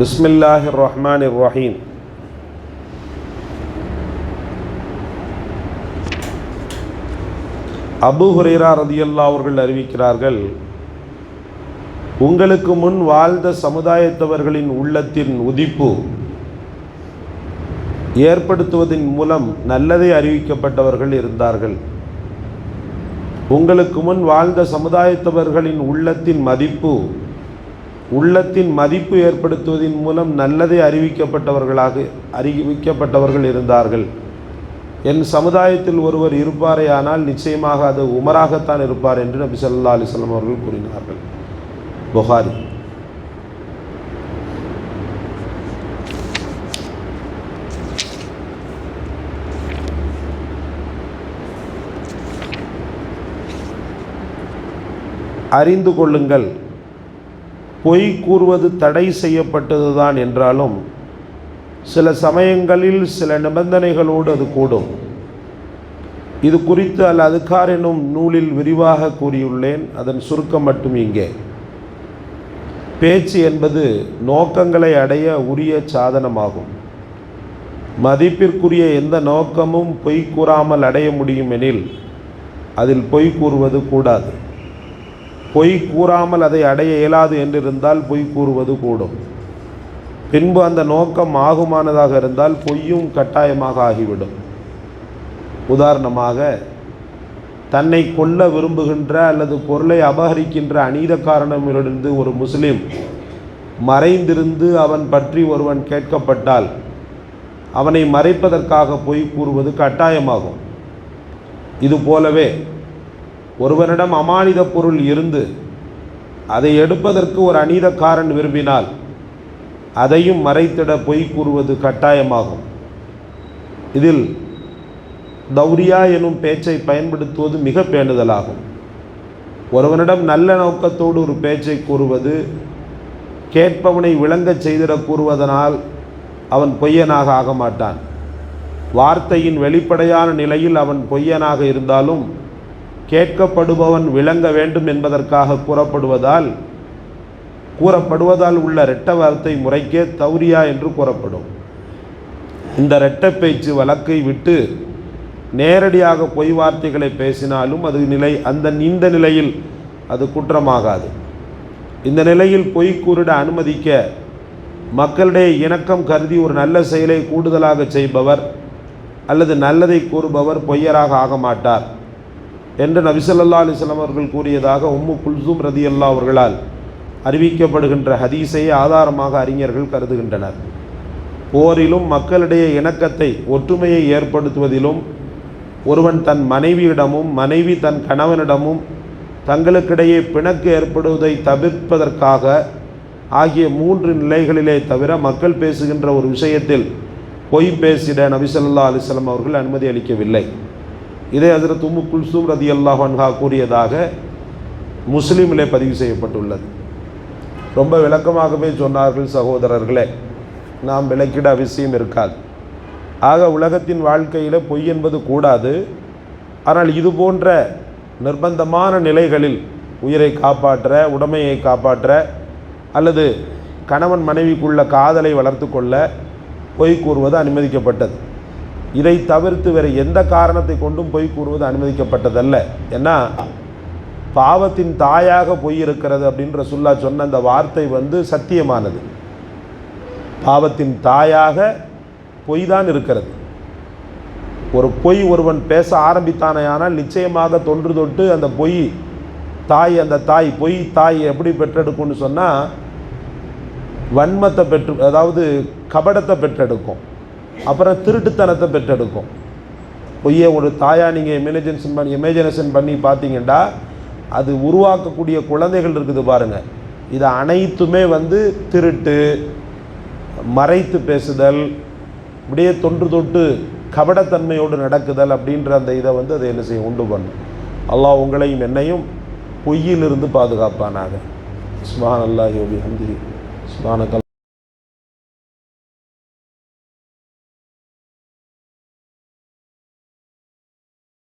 பிஸ்மில்லாஹி ரஹ்மான் ரஹீம் அபு ஹுரேரா ரதியல்லா அவர்கள் அறிவிக்கிறார்கள் உங்களுக்கு முன் வாழ்ந்த சமுதாயத்தவர்களின் உள்ளத்தின் உதிப்பு ஏற்படுத்துவதன் மூலம் நல்லதை அறிவிக்கப்பட்டவர்கள் இருந்தார்கள். உங்களுக்கு முன் வாழ்ந்த சமுதாயத்தவர்களின் உள்ளத்தின் மதிப்பு உள்ளத்தின் மதிப்பு ஏற்படுத்துவதன் மூலம் நல்லதை அறிவிக்கப்பட்டவர்களாக அறிவிக்கப்பட்டவர்கள் இருந்தார்கள். என் சமுதாயத்தில் ஒருவர் இருப்பாரேயானால் நிச்சயமாக அது உமராகத்தான் இருப்பார் என்று நபி சல்லா அலிஸ்லாம் அவர்கள் கூறினார்கள். புகாரி. அறிந்து கொள்ளுங்கள். பொய் கூறுவது தடை செய்யப்பட்டதுதான் என்றாலும் சில சமயங்களில் சில நிபந்தனைகளோடு அது கூடும். இது குறித்து அல் அதுக்கார் எனும் நூலில் விரிவாக கூறியுள்ளேன். அதன் சுருக்கம் மட்டும் இங்கே. பேச்சு என்பது நோக்கங்களை அடைய உரிய சாதனமாகும். மதிப்பிற்குரிய எந்த நோக்கமும் பொய் கூறாமல் அடைய முடியும் எனில் அதில் பொய் கூறுவது கூடாது. பொய் கூறாமல் அதை அடைய இயலாது என்றிருந்தால் பொய் கூறுவது கூடும். பின்பு அந்த நோக்கம் ஆகுமானதாக இருந்தால் பொய்யும் கட்டாயமாக ஆகிவிடும். உதாரணமாக தன்னை கொல்ல விரும்புகின்ற அல்லது பொருளை அபகரிக்கின்ற அநீதக்காரனமிலிருந்து ஒரு முஸ்லீம் மறைந்திருந்து அவன் பற்றி ஒருவன் கேட்கப்பட்டால் அவனை மறைப்பதற்காக பொய் கூறுவது கட்டாயமாகும். இது போலவே ஒருவனிடம் அமானித பொருள் இருந்து அதை எடுப்பதற்கு ஒரு அநீதக்காரன் விரும்பினால் அதையும் மறைத்திட பொய் கூறுவது கட்டாயமாகும். இதில் தௌரியா எனும் பேச்சை பயன்படுத்துவது மிக பேணுதலாகும். ஒருவனிடம் நல்ல நோக்கத்தோடு ஒரு பேச்சை கூறுவது கேட்பவனை விளங்கச் செய்திடக் கூறுவதனால் அவன் பொய்யனாக ஆக மாட்டான் வார்த்தையின் வெளிப்படையான நிலையில் அவன் பொய்யனாக இருந்தாலும் கேட்கப்படுபவன் விளங்க வேண்டும் என்பதற்காக கூறப்படுவதால் கூறப்படுவதால் உள்ள இரட்ட வார்த்தை முறைக்கே தௌரியா என்று கூறப்படும். இந்த இரட்டை பேச்சு வழக்கை விட்டு நேரடியாக பொய் வார்த்தைகளை பேசினாலும் அது நிலை அந்த இந்த நிலையில் அது குற்றமாகாது. இந்த நிலையில் பொய் கூறிட அனுமதிக்க மக்களிடையே இணக்கம் கருதி ஒரு நல்ல செயலை கூடுதலாக செய்பவர் அல்லது நல்லதை கூறுபவர் பொய்யராக ஆக மாட்டார். என்று நபிசல்லா அலிஸ்லாம் அவர்கள் கூறியதாக உம்மு குல்சூம் ரதி அல்லா அவர்களால் அறிவிக்கப்படுகின்ற ஹதீஸை ஆதாரமாக அறிஞர்கள் கருதுகின்றனர். போரிலும் மக்களிடையே இணக்கத்தை ஒற்றுமையை ஏற்படுத்துவதிலும் ஒருவன் தன் மனைவியிடமும் மனைவி தன் கணவனிடமும் தங்களுக்கிடையே பிணக்கு ஏற்படுவதை தவிர்ப்பதற்காக ஆகிய மூன்று நிலைகளிலே தவிர மக்கள் பேசுகின்ற ஒரு விஷயத்தில் பொய் பேசிட நபிசல்லா அலிஸ்லாம் அவர்கள் அனுமதி அளிக்கவில்லை. இதை அதில் தும்மு குல்சூம் ரதி அல்லாஹ் அன்ஹா கூறியதாக முஸ்லீமிலே பதிவு செய்யப்பட்டுள்ளது. ரொம்ப விளக்கமாகவே சொன்னார்கள் சகோதரர்களே நாம் விளக்கிட அவசியம் இருக்காது. ஆக உலகத்தின் வாழ்க்கையில் பொய் என்பது கூடாது. ஆனால் இது போன்ற நிர்பந்தமான நிலைகளில் உயிரை காப்பாற்ற உடமையை காப்பாற்ற அல்லது கணவன் மனைவிக்குள்ள காதலை வளர்த்து கொள்ள பொய் கூறுவது அனுமதிக்கப்பட்டது. இதை தவிர்த்து வேறு எந்த காரணத்தை கொண்டும் பொய் கூறுவது அனுமதிக்கப்பட்டதல்ல. ஏன்னா பாவத்தின் தாயாக பொய் இருக்கிறது அப்படின்ற சொல்லா சொன்ன அந்த வார்த்தை வந்து சத்தியமானது. பாவத்தின் தாயாக பொய் தான் இருக்கிறது. ஒரு பொய் ஒருவன் பேச ஆரம்பித்தானேயானால் நிச்சயமாக தொன்று தொட்டு அந்த பொய் தாய் அந்த தாய் பொய் தாய் எப்படி பெற்றெடுக்கும்னு சொன்னால் வன்மத்தை பெற்று அதாவது கபடத்தை பெற்றெடுக்கும். அப்புறம் திருட்டுத்தனத்தை பெற்றெடுக்கும். பொய்யை ஒரு தாயாக நீங்கள் இமேஜினேஷன் பண்ணி இமேஜினேஷன் பண்ணி பார்த்தீங்கன்னா அது உருவாக்கக்கூடிய குழந்தைகள் இருக்குது பாருங்கள் இது அனைத்துமே வந்து திருட்டு மறைத்து பேசுதல் இப்படியே தொன்று தொட்டு கபடத்தன்மையோடு நடக்குதல் அப்படின்ற அந்த இதை வந்து அதை என்ன செய்யும் உண்டு பண்ணும். அல்லாஹ் உங்களையும் என்னையும் பொய்யிலிருந்து பாதுகாப்பானாக. சுபான் அல்லாஹி ஹந்தி சுபானக்கல்